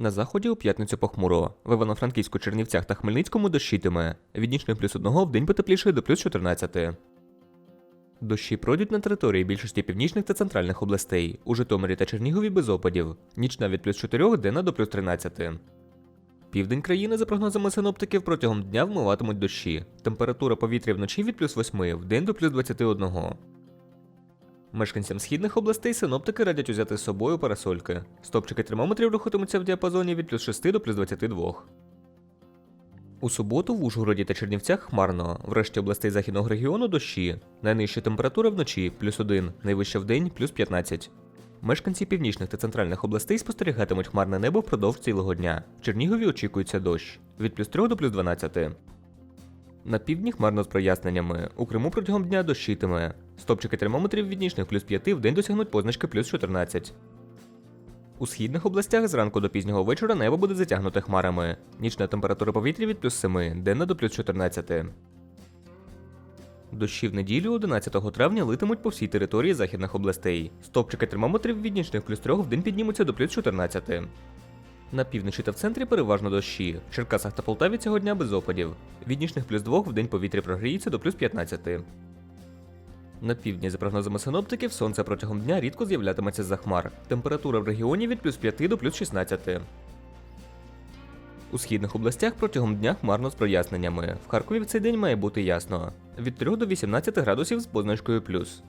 На заході у п'ятницю похмуро. В Івано-Франківську, Чернівцях та Хмельницькому дощитиме. Від нічних плюс 1 в день потеплішає до плюс 14. Дощі пройдуть на території більшості північних та центральних областей. У Житомирі та Чернігові без опадів. Нічна від плюс 4 денна до плюс 13. Південь країни, за прогнозами синоптиків, протягом дня вмиватимуть дощі. Температура повітря вночі від плюс 8, в день до плюс 21. Мешканцям східних областей синоптики радять узяти з собою парасольки. Стопчики термометрів рухатимуться в діапазоні від плюс 6 до плюс 22. У суботу в Ужгороді та Чернівцях хмарно. В решті областей західного регіону дощі. Найнижча температура вночі плюс 1, найвища в день плюс 15. Мешканці північних та центральних областей спостерігатимуть хмарне небо впродовж цілого дня. В Чернігові очікується дощ від плюс 3 до плюс 12. На півдні хмарно з проясненнями. У Криму протягом дня дощитиме. Стопчики термометрів від нічних плюс 5 в день досягнуть позначки плюс 14. У східних областях зранку до пізнього вечора небо буде затягнуте хмарами. Нічна температура повітря від плюс 7, денна до плюс 14. Дощі в неділю 11 травня литимуть по всій території західних областей. Стопчики термометрів від нічних плюс 3 в день піднімуться до плюс 14. На півночі та в центрі переважно дощі. В Черкасах та Полтаві цього дня без опадів. Від нічних плюс 2 в день повітря прогріється до плюс 15. На півдні, за прогнозами синоптиків, сонце протягом дня рідко з'являтиметься за хмар. Температура в регіоні від плюс 5 до плюс 16. У східних областях протягом дня хмарно з проясненнями. В Харкові в цей день має бути ясно. Від 3 до 18 градусів з позначкою плюс.